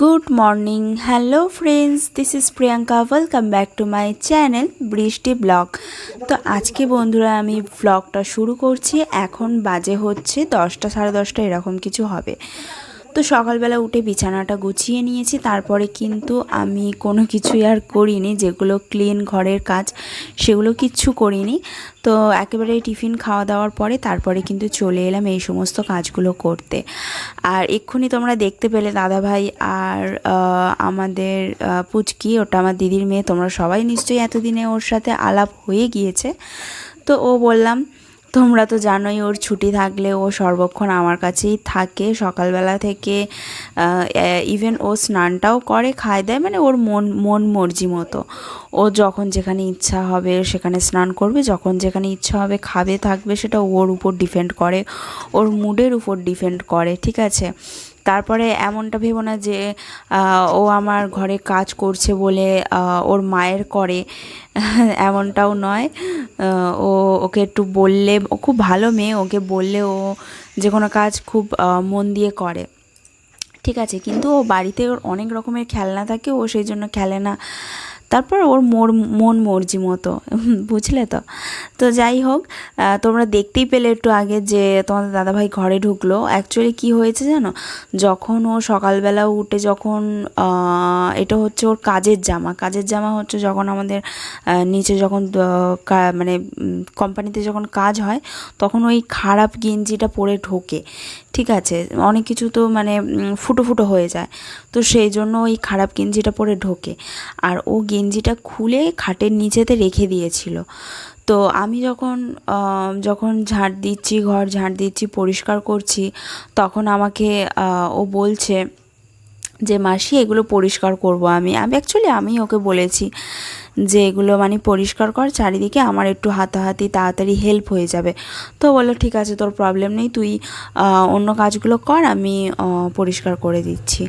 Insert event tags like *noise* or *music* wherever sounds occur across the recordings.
Good morning hello friends this is Priyanka welcome back to my channel Brishti blog তো আজকে বন্ধুরা, আমি ব্লগটা শুরু করছি। এখন বাজে হচ্ছে দশটা, সাড়ে দশটা, এরকম কিছু হবে। তো সকালবেলা উঠে বিছানাটা গুছিয়ে নিয়েছি, তারপরে কিন্তু আমি কোনো কিছুই আর করিনি, যেগুলো ক্লিন ঘরের কাজ সেগুলো কিচ্ছু করিনি। তো একেবারে টিফিন খাওয়া দাওয়ার পরে তারপরে কিন্তু চলে এলাম এই সমস্ত কাজগুলো করতে। আর এক্ষুনি তোমরা দেখতে পেলে দাদাভাই আর আমাদের পুচকি, ওটা আমার দিদির মেয়ে, তোমরা সবাই নিশ্চয়ই এতদিনে ওর সাথে আলাপ হয়ে গিয়েছে। তো ও বললাম তোমরা তো জানোই ওর ছুটি থাকলে ও সর্বক্ষণ আমার কাছেই থাকে। সকালবেলা থেকে ইভেন ও স্নানটাও করে, খায় দেয় মানে ওর মন মন মর্জি মতো। ও যখন যেখানে ইচ্ছা হবে সেখানে স্নান করবে, যখন যেখানে ইচ্ছা হবে খাবে, থাকবে, সেটা ওর উপর ডিপেন্ড করে, ওর মুডের উপর ডিপেন্ড করে, ঠিক আছে? তারপরে এমনটা ভেবো না যে ও আমার ঘরে কাজ করছে বলে ওর মায়ের করে, *laughs* এমনটাও নয়। ও ওকে একটু বললে, ও খুব ভালো মেয়ে, ওকে বললে ও যে কোনো কাজ খুব মন দিয়ে করে। ঠিক আছে, কিন্তু ও বাড়িতে ওর অনেক রকমের খেলনা থাকে, ও সেই জন্য খেলে না। তারপর ওর মোর, মন মর্জি মতো বুঝলে তো? তো যাই হোক তোমরা দেখতেই পেলে একটু আগে যে তোমাদের দাদাভাই ঘরে ঢুকলো। অ্যাকচুয়ালি কি হয়েছে জানো? যখন ও সকালবেলা উঠে যখন এটা হচ্ছে ওর কাজের জামা। কাজের জামা হচ্ছে যখন আমাদের নিচে যখন মানে কোম্পানিতে যখন কাজ হয়, তখন ওই খারাপ গেঞ্জিটা পরে ঢোকে। ঠিক আছে? অনেক কিছু তো মানে ফুটো ফুটো হয়ে যায়। তো সেই জন্য ওই খারাপ গেঞ্জিটা পরে ঢোকে। আর ও গেঞ্জিটা খুলে খাটের নিচেতে রেখে দিয়েছিল। তো আমি যখন যখন ঝাঁট দিচ্ছি, ঘর ঝাঁট দিচ্ছি, পরিষ্কার করছি, তখন আমাকে ও বলছে যে, মাসি, এগুলো পরিষ্কার করব আমি। আমি অ্যাকচুয়ালি আমি ওকে বলেছি যে এগুলো মানে পরিষ্কার কর চারিদিকে আমার একটু হাতাহাতি তাড়াতাড়ি হেল্প হয়ে যাবে। তো বলল ঠিক আছে তোর প্রবলেম নেই তুই অন্য কাজগুলো কর আমি পরিষ্কার করে দিচ্ছি।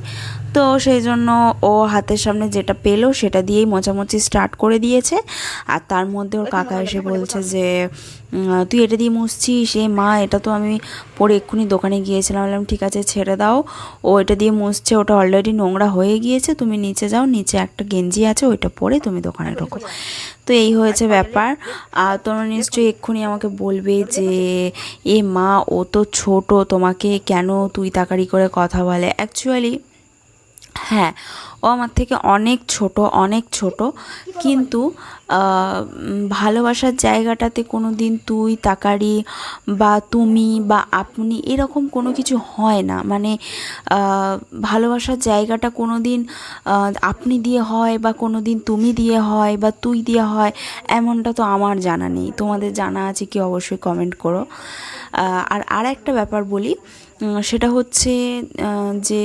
তো সেই জন্য ও হাতের সামনে যেটা পেল সেটা দিয়েই মোছামুছি স্টার্ট করে দিয়েছে। আর তার মধ্যে ওর কাকা এসে বলছে যে তুই এটা দিয়ে মুছছিস? এ মা এটা তো আমি পরে এক্ষুনি দোকানে গিয়েছিলাম বললাম ঠিক আছে ছেড়ে দাও। ও এটা দিয়ে মুছছে ওটা অলরেডি নোংরা হয়ে গিয়েছে তুমি নিচে যাও নিচে একটা গেঞ্জি আছে ওইটা পরে তুমি দোকানে ঢোকো তো এই হয়েছে ব্যাপার। আর তোমরা নিশ্চয়ই এক্ষুনি আমাকে বলবে যে এ মা ও তো ছোট তোমাকে কেন তুই তাকারি করে কথা বলে? অ্যাকচুয়ালি হ্যাঁ ও আমার থেকে অনেক ছোট অনেক ছোট। কিন্তু ভালোবাসার জায়গাটাতে কোনো দিন তুই, তাকারি বা তুমি বা আপনি এরকম কোনো কিছু হয় না। মানে ভালোবাসার জায়গাটা কোনো দিন আপনি দিয়ে হয় বা কোনো দিন তুমি দিয়ে হয় বা তুই দিয়ে হয়, এমনটা তো আমার জানা নেই। তোমাদের জানা আছে কি অবশ্যই কমেন্ট করো। আর আর একটা ব্যাপার বলি সেটা হচ্ছে যে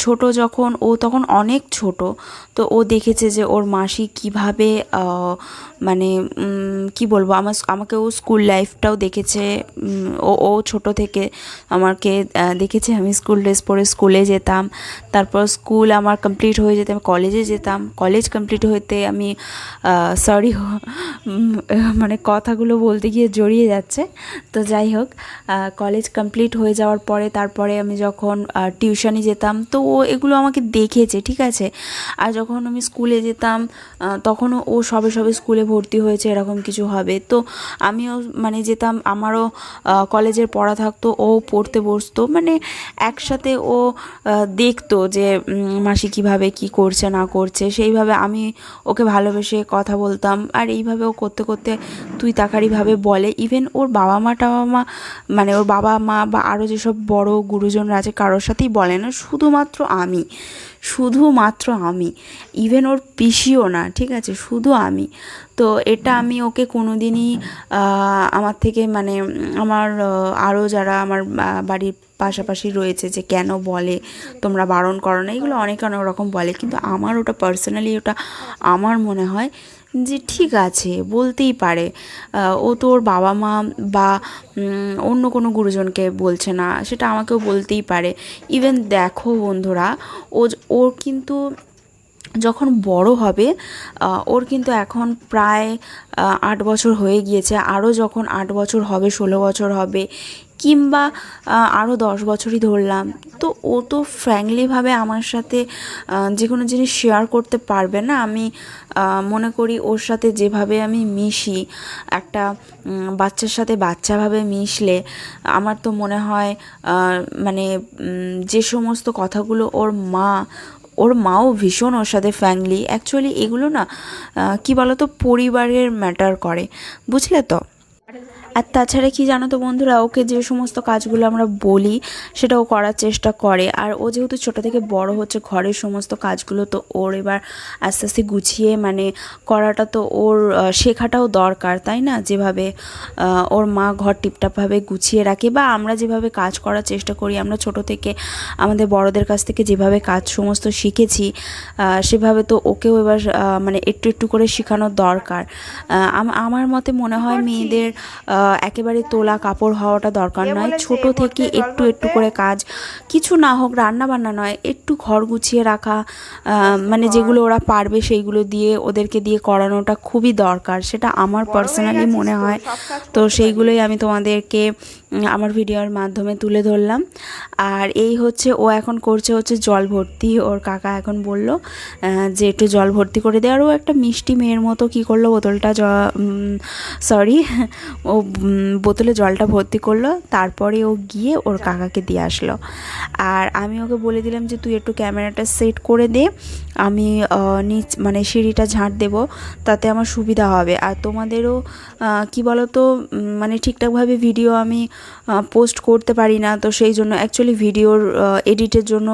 ছোট যখন, ও তখন অনেক ছোট, তো ও দেখেছে যে ওর মাসি কীভাবে মানে কি বলব, আমার আমাকে ও স্কুল লাইফটাও দেখেছে ও ও ছোট থেকে আমাকে দেখেছে, আমি স্কুল ড্রেস পরে স্কুলে যেতাম, তারপর স্কুল আমার কমপ্লিট হয়ে যেতে, আমি কলেজে যেতাম, কলেজ কমপ্লিট হতে আমি সরি মানে কথাগুলো বলতে গিয়ে জড়িয়ে যাচ্ছে, তো যাই হোক কলেজ কমপ্লিট হয়ে যাওয়ার পরে তারপরে আমি যখন টিউশনি যেতাম, তো ও এগুলো আমাকে দেখেছে, ঠিক আছে? আর যখন আমি স্কুলে যেতাম তখনও ও সবে সবে স্কুলে ভর্তি হয়েছে, এরকম কিছু হবে। তো আমিও মানে যেতাম, আমারও কলেজের পড়া থাকতো, ও পড়তে বসতো। মানে একসাথে ও দেখতো যে মাসি কীভাবে কি করছে, না করছে। সেইভাবে আমি ওকে ভালোবেসে কথা বলতাম। আর এইভাবে ও করতে করতে তুই তাকারিভাবে বলে। ইভেন ওর বাবা মা টাবা মা মানে ওর বাবা মা বা আরও যেসব বড় গুরুজনরা আছে কারোর সাথেই বলে না, শুধুমাত্র আমি শুধুমাত্র আমি ইভেন ওর পিসিও না, ঠিক আছে, শুধু আমি। তো এটা আমি ওকে কোনো দিনই আমার থেকে মানে আমার আরও যারা আমার বাড়ির পাশাপাশি রয়েছে যে কেন বলে, তোমরা বারণ করো না, এগুলো অনেক অনেক রকম বলে, কিন্তু আমার ওটা পার্সোনালি ওটা আমার মনে হয় যে ঠিক আছে, বলতেই পারে। ও তোর বাবা মা বা অন্য কোনো গুরুজনকে বলছে না, সেটা আমাকেও বলতেই পারে। ইভেন দেখো বন্ধুরা, ও ওর কিন্তু যখন বড় হবে ওর কিন্তু এখন প্রায় আট বছর হয়ে গিয়েছে। আরও যখন আট বছর হবে, ষোলো বছর হবে কিংবা আরও দশ বছরই ধরলাম। তো ও তো ফ্র্যাঙ্কলিভাবে আমার সাথে যে কোনো জিনিস শেয়ার করতে পারবে না। আমি মনে করি ওর সাথে যেভাবে আমি মিশি, একটা বাচ্চার সাথে বাচ্চাভাবে মিশলে, আমার তো মনে হয় মানে যে সমস্ত কথাগুলো ওর মা, ওর মাও ভীষণ ওর সাথে ফ্যাংলি অ্যাকচুয়ালি এগুলো না কি বলতো, পরিবারের ম্যাটার করে। বুঝলে তো? আর তাছাড়া কি জানো তো বন্ধুরা ওকে যে সমস্ত কাজগুলো আমরা বলি সেটা ও করার চেষ্টা করে। আর ও যেহেতু ছোটো থেকে বড় হচ্ছে ঘরের সমস্ত কাজগুলো তো ওর এবার আস্তে আস্তে গুছিয়ে মানে করাটা তো ওর শেখাটাও দরকার তাই না? যেভাবে ওর মা ঘর টিপটাপভাবে গুছিয়ে রাখে বা আমরা যেভাবে কাজ করার চেষ্টা করি আমরা ছোট থেকে আমাদের বড়দের কাছ থেকে যেভাবে কাজ সমস্ত শিখেছি সেভাবে তো ওকেও এবার মানে একটু একটু করে শেখানোর দরকার। আমার মতে মনে হয় মেয়েদের একেবারে তোলা কাপড় হওয়াটা দরকার নয়। ছোট থেকে একটু একটু করে কাজ। কিছু না হোক রান্না বান্না নয় একটু ঘর গুছিয়ে রাখা মানে যেগুলো ওরা পারবে সেইগুলো দিয়ে ওদেরকে দিয়ে করানোটা খুবই দরকার। সেটা আমার পার্সোনালি মনে হয়। তো সেইগুলোই আমি তোমাদেরকে আমার ভিডিওর মাধ্যমে তুলে ধরলাম। আর এই হচ্ছে, ও এখন করছে হচ্ছে জল ভর্তি। ওর কাকা এখন বলল যে একটু জল ভর্তি করে দেয় আর ও একটা মিষ্টি মেয়ের মতো কি করল, বোতলটা সরি ও বোতলে জলটা ভর্তি করল। তারপরে ও গিয়ে ওর কাকাকে দিয়ে আসলো। আর আমি ওকে বলে দিলাম যে, তুই একটু ক্যামেরাটা সেট করে দে। আমি নিচ মানে সিঁড়িটা ঝাঁট দেবো। তাতে আমার সুবিধা হবে। আর তোমাদেরও কি বলো তো মানে ঠিকঠাকভাবে ভিডিও আমি পোস্ট করতে পারি না, তো সেই জন্য অ্যাকচুয়ালি ভিডিওর এডিটের জন্য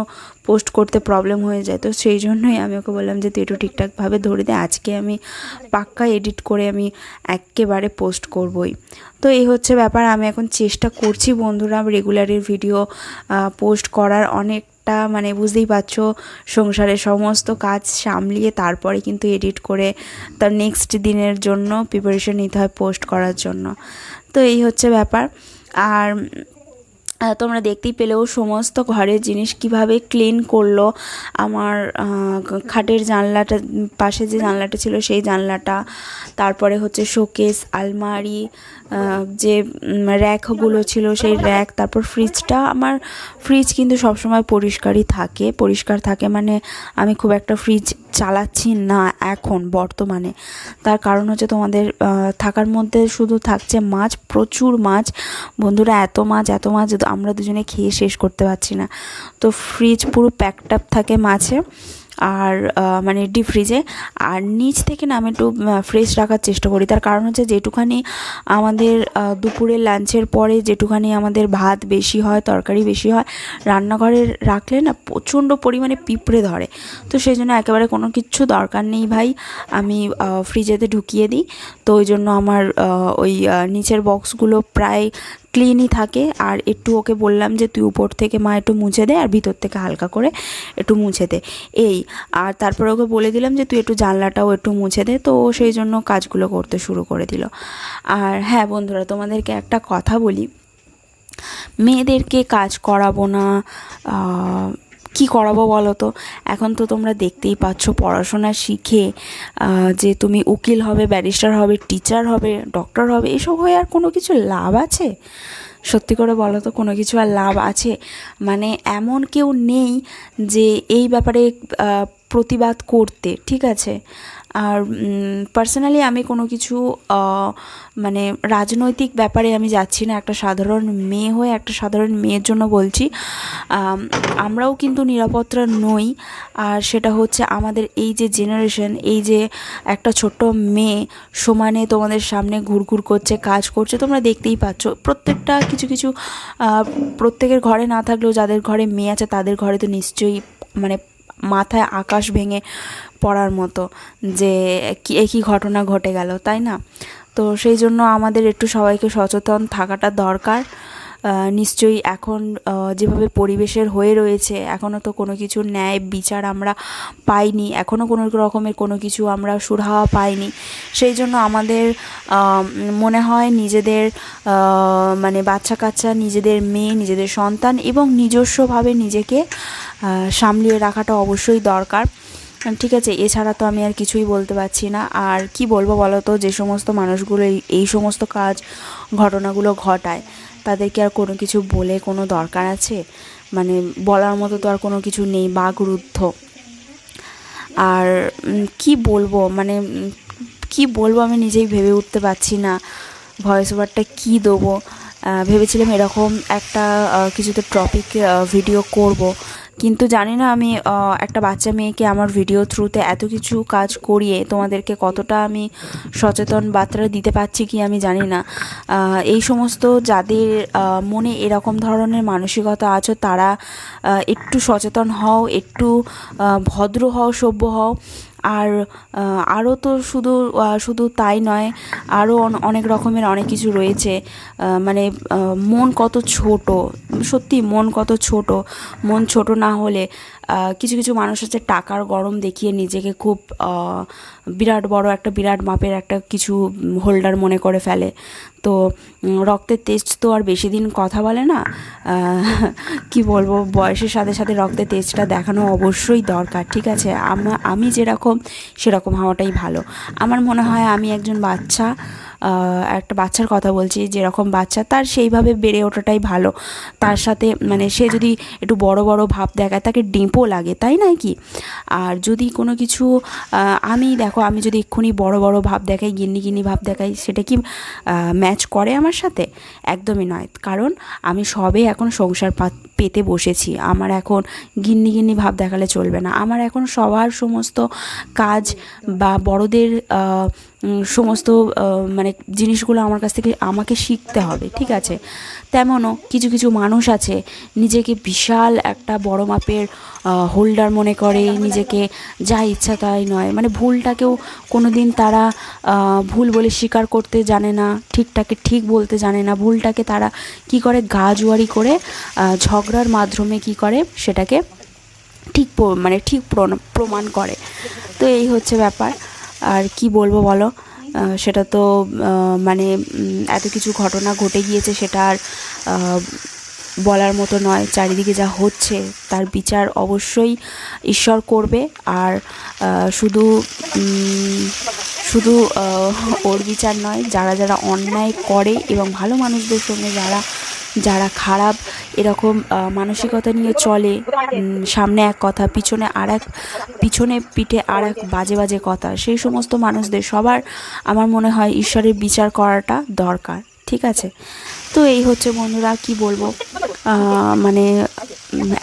পোস্ট করতে প্রবলেম হয়ে যায়। তো সেই জন্যই আমি ওকে বললাম যে, তুই একটু ঠিকঠাকভাবে ধরে দে, আজকে আমি পাক্কা এডিট করে আমি একেবারে পোস্ট করবই। তো এই হচ্ছে ব্যাপার, আমি এখন চেষ্টা করছি বন্ধুরা রেগুলারের ভিডিও পোস্ট করার অনেকটা মানে বুঝতেই পারছ, সংসারের সমস্ত কাজ সামলিয়ে তারপরে কিন্তু এডিট করে তার নেক্সট দিনের জন্য প্রিপারেশন নিতে হয় পোস্ট করার জন্য। তো এই হচ্ছে ব্যাপার। আর আহ, তোমরা দেখতেই পেলেও সমস্ত ঘরের জিনিস কীভাবে ক্লিন করল। আমার খাটের জানলাটা, পাশে যে জানলাটা ছিল সেই জানলাটা, তারপরে হচ্ছে শোকেস, আলমারি যে র্যাকগুলো ছিল সেই র্যাক, তারপর ফ্রিজটা আমার ফ্রিজ কিন্তু সবসময় পরিষ্কারই থাকে। পরিষ্কার থাকে মানে আমি খুব একটা ফ্রিজ চালাচ্ছি না এখন, বর্তমানে। তার কারণ হচ্ছে তোমাদের থাকার মধ্যে শুধু থাকছে মাছ, প্রচুর মাছ। বন্ধুরা, এত মাছ এত মাছ আমরা দুজনে খেয়ে শেষ করতে পারছি না। তো ফ্রিজ পুরো প্যাকড আপ থাকে মাছে আর মানে ডিপ ফ্রিজে আর নিচ থেকে না আমি একটু ফ্রেশ রাখার চেষ্টা করি। তার কারণ হচ্ছে যেটুখানি আমাদের আহ, দুপুরের লাঞ্চের পরে যেটুখানি আমাদের ভাত বেশি হয় তরকারি বেশি হয় রান্নাঘরে রাখলে না প্রচণ্ড পরিমাণে পিঁপড়ে ধরে। তো সেই জন্য একেবারে কোনো কিচ্ছু দরকার নেই ভাই। আমি ফ্রিজেতে ঢুকিয়ে দিই। তো ওই জন্য আমার ওই নিচের বক্সগুলো প্রায় ক্লিনই থাকে। আর একটু ওকে বললাম যে, তুই উপর থেকে মা একটু মুছে দে, আর ভিতর থেকে হালকা করে একটু মুছে দে। এই, আর তারপর ওকে বলে দিলাম যে, তুই একটু জানলাটাও একটু মুছে দে। তো সেই জন্য কাজগুলো করতে শুরু করে দিল। আর হ্যাঁ বন্ধুরা, তোমাদেরকে একটা কথা বলি। মেয়েদেরকে কাজ করাবো না কি করাবো বলো তো এখন তো তোমরা দেখতেই পাচ্ছ পড়াশোনা শিখে যে তুমি উকিল হবে, ব্যারিস্টার হবে, টিচার হবে, ডক্টর হবে, এসব হয়ে আর কোনো কিছু লাভ আছে? সত্যি করে বলো তো কোনো কিছু আর লাভ আছে? মানে এমন কেউ নেই যে এই ব্যাপারে প্রতিবাদ করতে, ঠিক আছে? আর পার্সোনালি আমি কোনো কিছু মানে রাজনৈতিক ব্যাপারে আমি যাচ্ছি না। একটা সাধারণ মেয়ে হয়ে একটা সাধারণ মেয়ের জন্য বলছি। আমরাও কিন্তু নিরাপত্তা নই। আর সেটা হচ্ছে আমাদের এই যে জেনারেশন এই যে একটা ছোট্ট মেয়ে সমানে তোমাদের সামনে ঘুরঘুর করছে, কাজ করছে, তোমরা দেখতেই পাচ্ছ। প্রত্যেকটা কিছু কিছু প্রত্যেকের ঘরে না থাকলেও যাদের ঘরে মেয়ে আছে তাদের ঘরে তো নিশ্চয়ই মানে মাথায় আকাশ ভেঙে পড়ার মতো যে একই ঘটনা ঘটে গেল, তাই না? তো সেই জন্য আমাদের একটু সবাইকে সচেতন থাকাটা দরকার। নিশ্চয়ই এখন যেভাবে পরিবেশের হয়ে রয়েছে এখনও তো কোনো কিছু ন্যায় বিচার আমরা পাইনি এখনও কোনো রকমের কোনো কিছু আমরা সুরাহা পাইনি। সেই জন্য আমাদের মনে হয় নিজেদের মানে বাচ্চা কাচ্চা, নিজেদের মেয়ে, নিজেদের সন্তান এবং নিজস্বভাবে নিজেকে সামলিয়ে রাখাটা অবশ্যই দরকার। ঠিক আছে, এছাড়া তো আমি আর কিছুই বলতে পারছি না। আর কি বলব বলো তো যে সমস্ত মানুষগুলো এই- সমস্ত কাজ, ঘটনাগুলো ঘটায়। তাদেরকে আর কোনো কিছু বলে কোনো দরকার আছে? মানে বলার মতো তো আর কোনো কিছু নেই বাগরুদ্ধ আর কি বলব? মানে কি বলব আমি নিজেই ভেবে উঠতে পারছি না। ভয়েস ওভারটা কী দেবো? ভেবেছিলাম এরকম একটা কিছুতে টপিক ভিডিও করব। কিন্তু জানি না আমি একটা বাচ্চা মেয়েকে আমার ভিডিও থ্রুতে এত কিছু কাজ করিয়ে তোমাদেরকে কতটা আমি সচেতন বার্তা দিতে পারছি কি আমি জানি না। এই সমস্ত যাদের মনে এরকম ধরনের মানসিকতা আছো, তারা একটু সচেতন হও, একটু ভদ্র হও, সভ্য হও। আর আরও তো শুধু শুধু তাই নয়, আরও অন- অনেক রকমের অনেক কিছু রয়েছে। মানে মন কত ছোট, সত্যি মন কত ছোট, মন ছোট না হলে কিছু কিছু মানুষ আছে টাকার গরম দেখিয়ে নিজেকে খুব বিরাট বড় একটা বিরাট মাপের একটা কিছু হোল্ডার মনে করে ফেলে। তো রক্তের তেজ তো আর বেশি দিন কথা বলে না। কি বলব, বয়সের সাথে সাথে রক্তের তেজটা দেখানো অবশ্যই দরকার, ঠিক আছে? আমা- যেরকম, সেরকম হওয়াটাই ভালো। আমার মনে হয় আমি একজন বাচ্চা একটা বাচ্চার কথা বলছি, যেরকম বাচ্চা তার সেইভাবে বেড়ে ওঠাটাই ভালো। তার সাথে মানে সে যদি একটু বড় বড় ভাব দেখায়, তাকে ডিম্পও লাগে, তাই নয় কি? আর যদি কোনো কিছু আমি দেখো, আমি যদি এক্ষুনি বড় বড় ভাব দেখাই, গিন্নি গিন্নি ভাব দেখাই, সেটা কি ম্যাচ করে আমার সাথে? একদমই নয়। কারণ আমি সবে এখন সংসার পেতে বসেছি। আমার এখন গিন্নি গিন্নি ভাব দেখালে চলবে না। আমার এখন সবার সমস্ত কাজ বা বড়দের সমস্ত মানে জিনিসগুলো আমার কাছ থেকে আমাকে শিখতে হবে, ঠিক আছে? তেমনও কিছু কিছু মানুষ আছে, নিজেকে বিশাল একটা বড় মাপের হোল্ডার মনে করে, নিজেকে যা ইচ্ছা তাই নয়। মানে ভুলটাকেও কোনো দিন তারা ভুল বলে স্বীকার করতে জানে না, ঠিকটাকে ঠিক বলতে জানে না। ভুলটাকে তারা কি করে? গা জুয়ারি করে ঝগড়ার মাধ্যমে কি করে? সেটাকে ঠিক মানে ঠিক প্রমাণ করে। তো এই হচ্ছে ব্যাপার। আর কি বলব বলো? সেটা তো মানে এত কিছু ঘটনা ঘটে গিয়েছে সেটা আর বলার মতো নয়। চারিদিকে যা হচ্ছে তার বিচার অবশ্যই ঈশ্বর করবে। আর শুধু শুধু ওর বিচার নয়, যারা যারা অন্যায় করে এবং ভালো মানুষদের সঙ্গে যারা যারা খারাপ এরকম মানসিকতা নিয়ে চলে সামনে এক কথা, পিছনে আর এক পিছনে পিঠে আর এক বাজে বাজে কথা। সেই সমস্ত মানুষদের সবার আমার মনে হয় ঈশ্বরের বিচার করাটা দরকার, ঠিক আছে? তো এই হচ্ছে বন্ধুরা, কি বলব? মানে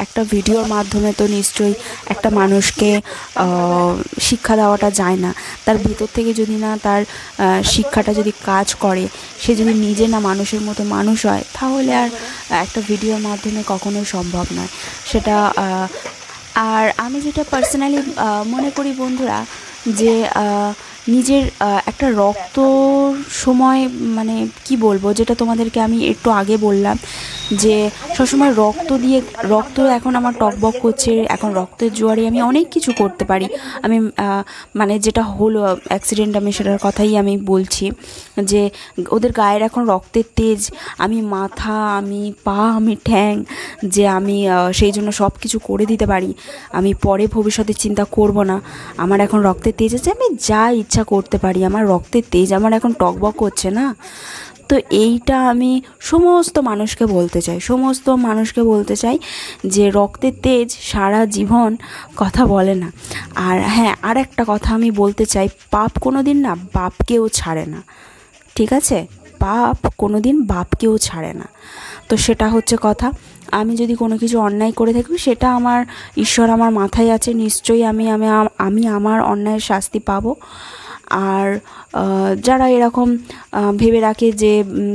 একটা ভিডিওর মাধ্যমে তো নিশ্চয়ই একটা মানুষকে শিক্ষা দেওয়াটা যায় না। তার ভিতর থেকে যদি না তার শিক্ষাটা যদি কাজ করে, সে যদি নিজে না মানুষের মতো মানুষ হয়, তাহলে আর একটা ভিডিওর মাধ্যমে কখনোই সম্ভব নয়। সেটা আর আমি যেটা পার্সোনালি মনে করি বন্ধুরা, যে নিজের একটা রক্ত সময় মানে কি বলব, যেটা তোমাদেরকে আমি একটু আগে বললাম, যে সবসময় রক্ত দিয়ে, রক্ত এখন আমার টকবক করছে, এখন রক্তের জোয়ারে আমি অনেক কিছু করতে পারি। আমি মানে যেটা হলো অ্যাক্সিডেন্ট আমি সেটার কথাই আমি বলছি, যে ওদের গায়ের এখন রক্তের তেজ, আমি মাথা, আমি পা, আমি ঠ্যাং, যে আমি সেই জন্য সব কিছু করে দিতে পারি। আমি পরে ভবিষ্যতে চিন্তা করব না। আমার এখন রক্তের তেজ আছে, আমি যা ইচ্ছা করতে পারি, আমার রক্তের তেজ আমার এখন টকবক করছে না। তো এইটা আমি সমস্ত মানুষকে বলতে চাই, সমস্ত মানুষকে বলতে চাই যে রক্তের তেজ সারা জীবন কথা বলে না। আর হ্যাঁ আর একটা কথা আমি বলতে চাই, পাপ কোনো দিন না বাপকেও ছাড়ে না। ঠিক আছে? পাপ কোনো দিন বাপকেও ছাড়ে না। তো সেটা হচ্ছে কথা। আমি যদি কোনো কিছু অন্যায় করে থাকি, সেটা আমার ঈশ্বর আমার মাথায় আছে, নিশ্চয়ই আমি আমি আমি আমার অন্যায়ের শাস্তি পাবো। আর যারা এরকম ভেবে রাখে যে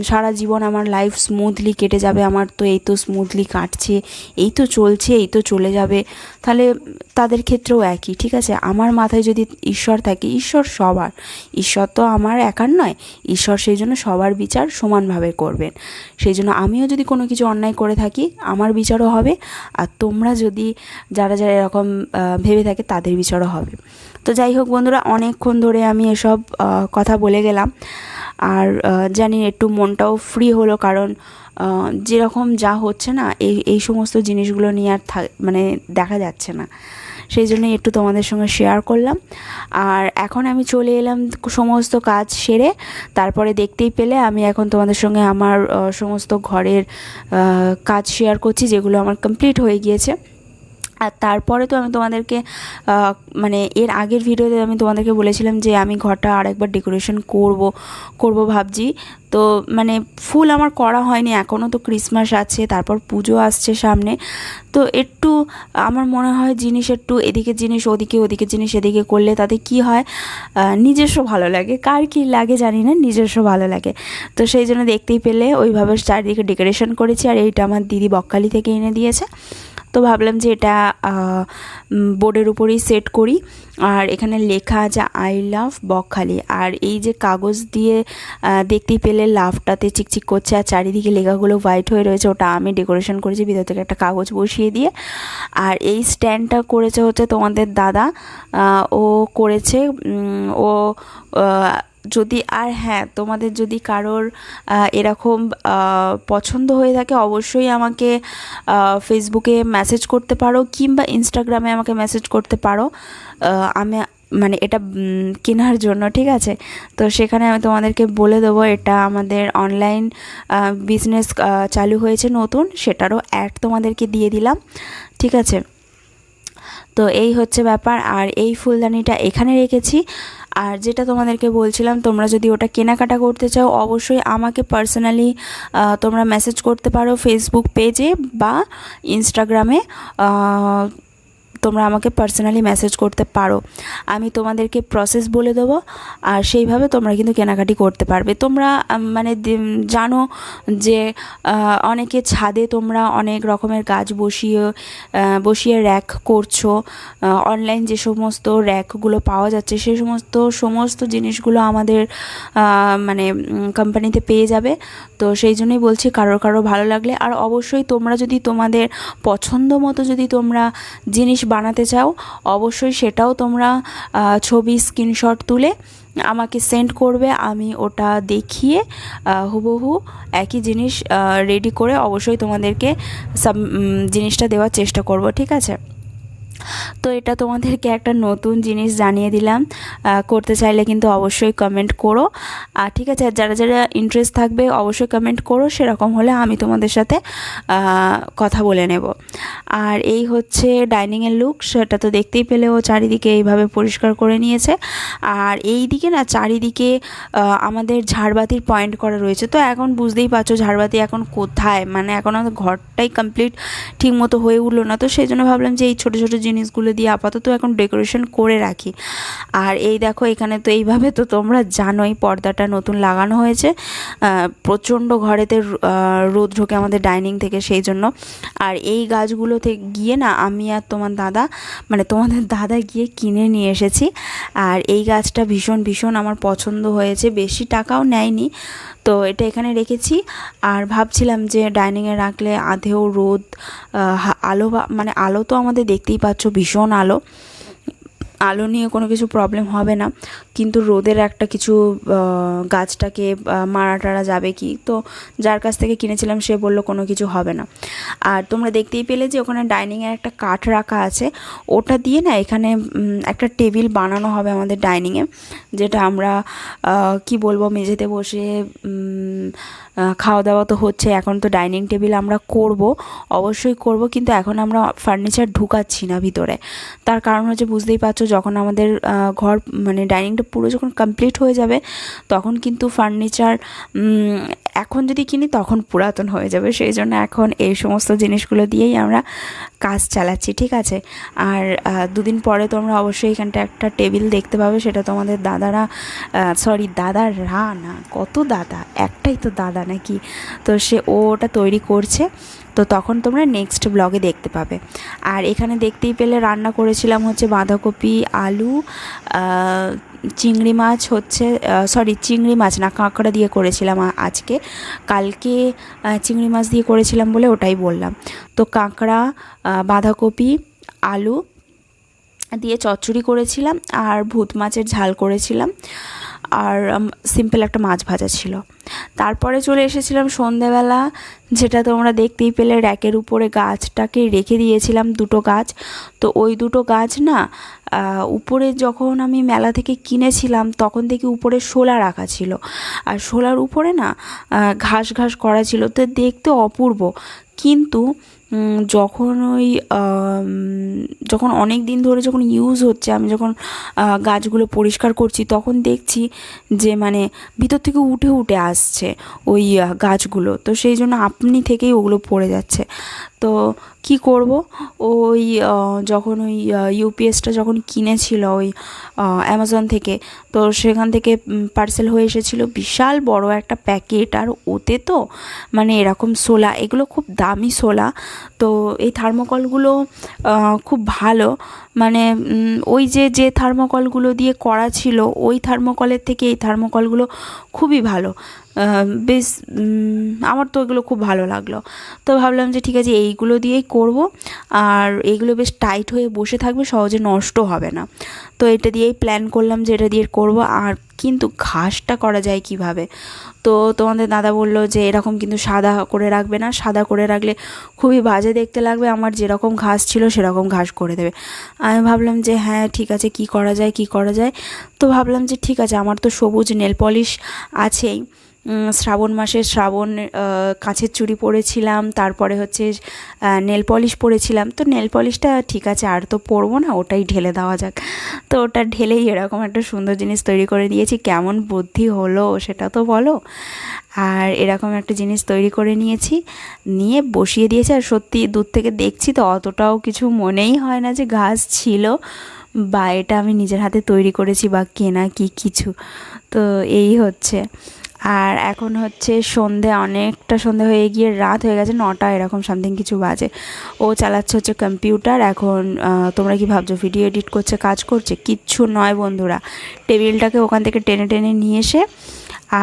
সারা জীবন আমার লাইফ স্মুথলি কেটে যাবে, আমার তো এই তো স্মুথলি কাটছে, এই তো চলছে, এই তো চলে যাবে, তাহলে তাদের ক্ষেত্রেও একই, ঠিক আছে? আমার মাথায় যদি ঈশ্বর থাকে, ঈশ্বর সবার। ঈশ্বর তো আমার একার নয়, ঈশ্বর সেই জন্য সবার বিচার সমানভাবে করবেন। সেই জন্য আমিও যদি কোনো কিছু অন্যায় করে থাকি, আমার বিচারও হবে, আর তোমরা যদি, যারা যারা এরকম ভেবে থাকে, তাদের বিচারও হবে। তো যাই হোক বন্ধুরা, অনেকক্ষণ ধরে আমি এসব আহ, কথা বলে গেলাম। আর জানি একটু মনটাও ফ্রি হলো কারণ যেরকম যা হচ্ছে না এই এই সমস্ত জিনিসগুলো নিয়ে আর মানে দেখা যাচ্ছে না। সেই জন্যই একটু তোমাদের সঙ্গে শেয়ার করলাম। আর এখন আমি চলে এলাম সমস্ত কাজ সেরে তারপরে দেখতেই পেলে আমি এখন তোমাদের সঙ্গে আমার সমস্ত ঘরের কাজ শেয়ার করছি যেগুলো আমার কমপ্লিট হয়ে গিয়েছে। আর তারপরে তো আমি তোমাদেরকে মানে এর আগের ভিডিওতে আমি তোমাদেরকে বলেছিলাম যে আমি ঘরটা আরেকবার ডেকোরেশন করব করব ভাবছি। তো মানে ফুল আমার করা হয়নি, এখনও তো ক্রিসমাস আছে, তারপর পুজো আসছে সামনে। তো একটু আমার মনে হয় জিনিস একটু এদিকে জিনিস, ওদিকে ওদিকে জিনিস, এদিকে করলে তাতে কি হয় নিজস্ব ভালো লাগে। কার কি লাগে জানি না, নিজস্ব ভালো লাগে। তো সেই জন্য দেখতেই পেলে, ওইভাবে চারিদিকে ডেকোরেশন করেছি আর এইটা আমার দিদি বকখালি থেকে এনে দিয়েছে। তো ভাবলাম যে এটা বোর্ডের উপরেই সেট করি। আর এখানে লেখা আছে, আই লাভ বকখালি। আর এই যে কাগজ দিয়ে দেখতেই পেলে লাভটাতে চিকচিক করছে। আর চারিদিকে লেখাগুলো হোয়াইট হয়ে রয়েছে। ওটা আমি ডেকোরেশন করেছি, ভিতর থেকে একটা কাগজ বসিয়ে দিয়ে। আর এই স্ট্যান্ডটা করেছে হচ্ছে তোমাদের দাদা। ও করেছে ও যদি আর হ্যাঁ তোমাদের যদি কারোর এরকম পছন্দ হয়ে থাকে, অবশ্যই আমাকে ফেসবুকে মেসেজ করতে পারো কিংবা ইনস্টাগ্রামে আমাকে মেসেজ করতে পারো। আমি মানে এটা কেনার জন্য, ঠিক আছে? তো সেখানে আমি তোমাদেরকে বলে দেবো, এটা আমাদের অনলাইন বিজনেস চালু হয়েছে নতুন, সেটারও অ্যাড তোমাদেরকে দিয়ে দিলাম, ঠিক আছে? তো এই হচ্ছে ব্যাপার, আর এই ফুলদানিটা এখানে রেখেছি। আর যেটা তোমাদেরকে বলছিলাম, তোমরা যদি ওটা কেনাকাটা করতে চাও, অবশ্যই আমাকে পার্সোনালি তোমরা মেসেজ করতে পারো ফেসবুক পেজে বা ইনস্টাগ্রামে তোমরা আমাকে পার্সোনালি মেসেজ করতে পারো। আমি তোমাদেরকে প্রসেস বলে দেবো, আর সেইভাবে তোমরা কিন্তু কেনাকাটি করতে পারবে। তোমরা মানে জানো যে অনেকে ছাদে তোমরা অনেক রকমের গাছ বসিয়ে বসিয়ে র্যাক করছ। অনলাইন যে সমস্ত র্যাকগুলো পাওয়া যাচ্ছে সেই সমস্ত সমস্ত জিনিসগুলো আমাদের মানে কোম্পানিতে পেয়ে যাবে। তো সেই জন্যই বলছি, কারোর কারও ভালো লাগলে। আর অবশ্যই তোমরা যদি তোমাদের পছন্দ মতো যদি তোমরা জিনিস বানাতে চাও, অবশ্যই সেটাও তোমরা ছবি স্ক্রিনশট তুলে আমাকে সেন্ড করবে, আমি ওটা দেখিয়ে হুবহু একই জিনিস রেডি করে অবশ্যই তোমাদেরকে সাব জিনিসটা দেওয়ার চেষ্টা করব, ঠিক আছে? তো এটা তোমাদেরকে একটা নতুন জিনিস জানিয়ে দিলাম। করতে চাইলে কিন্তু অবশ্যই কমেন্ট করো। আর ঠিক আছে, আর যারা যারা ইন্টারেস্ট থাকবে, অবশ্যই কমেন্ট করো। সেরকম হলে আমি তোমাদের সাথে কথা বলে নেব। আর এই হচ্ছে ডাইনিংয়ের লুক সেটা তো দেখতেই পেলে ও চারিদিকে এইভাবে পরিষ্কার করে নিয়েছে। আর এই দিকে না, চারিদিকে আমাদের ঝাড়বাতির পয়েন্ট করা রয়েছে। তো এখন বুঝতেই পারছ ঝাড়বাতি এখন কোথায়? মানে এখন ঘরটাই কমপ্লিট ঠিক মতো হয়ে উঠল না। তো সেই জন্য ভাবলাম যে এই ছোটো ছোটো জিনিসগুলো দিয়ে আপাতত এখন ডেকোরেশন করে রাখি। আর এই দেখো, এখানে তো এইভাবে তো তোমরা জানোই পর্দাটা নতুন লাগানো হয়েছে। প্রচণ্ড ঘরেতে রোদ ঢোকে আমাদের ডাইনিং থেকে সেই জন্য। আর এই গাছগুলোতে গিয়ে না আমি আর তোমার দাদা মানে তোমাদের দাদা গিয়ে কিনে নিয়ে এসেছি। আর এই গাছটা ভীষণ ভীষণ আমার পছন্দ হয়েছে। বেশি টাকাও নেয়নি। তো এটা এখানে রেখেছি। আর ভাবছিলাম যে ডাইনিংয়ে রাখলে আধেও রোদ আলো মানে আলো তো আমাদের দেখতেই পাচ্ছ, ভীষণ আলো। আলো নিয়ে কোনো কিছু প্রবলেম হবে না। কিন্তু রোদের একটা কিছু গাছটাকে মারা টারা যাবে কি? তো যার কাছ থেকে কিনেছিলাম, সে বলল কোনো কিছু হবে না। আর তোমরা দেখতেই পেলে যে ওখানে ডাইনিংয়ের একটা কাঠ রাখা আছে। ওটা দিয়ে না এখানে একটা টেবিল বানানো হবে আমাদের ডাইনিংয়ে যেটা আমরা কি বলব, মেঝেতে বসে খাওয়া দাওয়া তো হচ্ছে। এখন তো ডাইনিং টেবিল আমরা করব, অবশ্যই করব, কিন্তু এখন আমরা ফার্নিচার ঢুকাচ্ছি না ভিতরে। তার কারণ হচ্ছে, বুঝতেই পারছ যখন আমাদের ঘর মানে ডাইনিংটা পুরো যখন কমপ্লিট হয়ে যাবে, তখন কিন্তু ফার্নিচার এখন যদি কিনি তখন পুরাতন হয়ে যাবে। সেই জন্য এখন এই সমস্ত জিনিসগুলো দিয়েই আমরা কাজ চালাচ্ছি, ঠিক আছে? আর দুদিন পরে তোমরা অবশ্যই এখানটা একটা টেবিল দেখতে পাবে, সেটা তোমাদের দাদারা সরি দাদারা না, কত দাদা? একটাই তো দাদা নাকি? তো সে ওটা তৈরি করছে। তো তখন তোমরা নেক্সট ব্লগে দেখতে পাবে। আর এখানে দেখতেই পেলে রান্না করেছিলাম হচ্ছে বাঁধাকপি, আলু চিংড়ি মাছ হচ্ছে সরি চিংড়ি মাছ না, কাঁকড়া দিয়ে করেছিলাম আজকে। কালকে চিংড়ি মাছ দিয়ে করেছিলাম বলে ওটাই বললাম। তো কাঁকড়া বাঁধাকপি, আলু দিয়ে চচ্চড়ি করেছিলাম আর ভূত মাছের ঝাল করেছিলাম। আর সিম্পল একটা মাছ ভাজা ছিল। তারপরে চলে এসেছিলাম সন্ধেবেলা, যেটা তোমরা দেখতেই পেলে র্যাকের উপরে গাছটাকে রেখে দিয়েছিলাম দুটো গাছ। তো ওই দুটো গাছ না উপরে যখন আমি মেলা থেকে কিনেছিলাম, তখন থেকে উপরে শোলা রাখা ছিল। আর শোলার উপরে না ঘাস ঘাস করা ছিল। তো দেখতে অপূর্ব। কিন্তু যখন ওই যখন অনেক দিন ধরে যখন ইউজ হচ্ছে, আমি যখন গাছগুলো পরিষ্কার করছি, তখন দেখছি যে মানে ভিতর থেকে উঠে উঠে আসছে ওই গাছগুলো। তো সেই জন্য আপনি থেকেই ওগুলো পড়ে যাচ্ছে। তো কি করব? ওই যখন ওই ইউপিএসটা যখন কিনেছিল ওই অ্যামাজন থেকে, তো সেখান থেকে পার্সেল হয়ে এসেছিল বিশাল বড় একটা প্যাকেট আর ওতে তো মানে এরকম সোলা, এগুলো খুব দামি সোলা। তো এই থার্মোকলগুলো খুব ভালো। মানে ওই যে যে থার্মোকলগুলো দিয়ে করা ছিল, ওই থার্মোকলের থেকে এই থার্মোকলগুলো খুবই ভালো। বেশ আমার তো এগুলো খুব ভালো লাগল। তো ভাবলাম যে ঠিক আছে, এইগুলো দিয়েই করব। আর এইগুলো বেশ টাইট হয়ে বসে থাকবে, সহজে নষ্ট হবে না। তো এটা দিয়েই প্ল্যান করলাম যে এটা দিয়ে করব। আর কিন্তু ঘাসটা করা যায় কীভাবে? তো তোমাদের দাদা বলল যে এরকম কিন্তু সাদা করে রাখবে না। সাদা করে রাখলে খুবই বাজে দেখতে লাগবে। আমার যেরকম ঘাস ছিল সেরকম ঘাস করে দেবে। আমি ভাবলাম যে হ্যাঁ ঠিক আছে, কি করা যায়, কি করা যায়? তো ভাবলাম যে ঠিক আছে, আমার তো সবুজ নেল পলিশ আছেই। শ্রাবণ মাসে শ্রাবণ কাঁচের চুড়ি পরেছিলাম, তারপরে হচ্ছে নেল পলিশ পরেছিলাম। তো নেল পলিশটা ঠিক আছে, আর তো পরবো না, ওটাই ঢেলে দেওয়া যাক। তো ওটা ঢেলেই এরকম একটা সুন্দর জিনিস তৈরি করে দিয়েছি কেমন বুদ্ধি হলো সেটা তো বলো। আর এরকম একটা জিনিস তৈরি করে নিয়েছি, নিয়ে বসিয়ে দিয়েছি। আর সত্যি দূর থেকে দেখছি তো অতটাও কিছু মনেই হয় না যে ঘাস ছিল বা এটা আমি নিজের হাতে তৈরি করেছি বা কেনা কি কিছু। তো এই হচ্ছে। আর এখন হচ্ছে সন্ধে অনেকটা সন্ধে হয়ে গিয়ে রাত হয়ে গেছে নটা এরকম সামথিং কিছু বাজে। ও চালাচ্ছে হচ্ছে কম্পিউটার এখন তোমরা কি ভাবছ ভিডিও এডিট করছে, কাজ করছে? কিচ্ছু নয় বন্ধুরা। টেবিলটাকে ওখান থেকে টেনে টেনে নিয়ে এসে,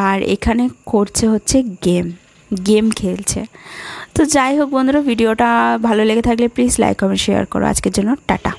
আর এখানে করছে হচ্ছে গেম গেম খেলছে। তো যাই হোক বন্ধুরা ভিডিওটা ভালো লেগে থাকলে প্লিজ লাইক কমেন্ট শেয়ার করো। আজকের জন্য টাটা।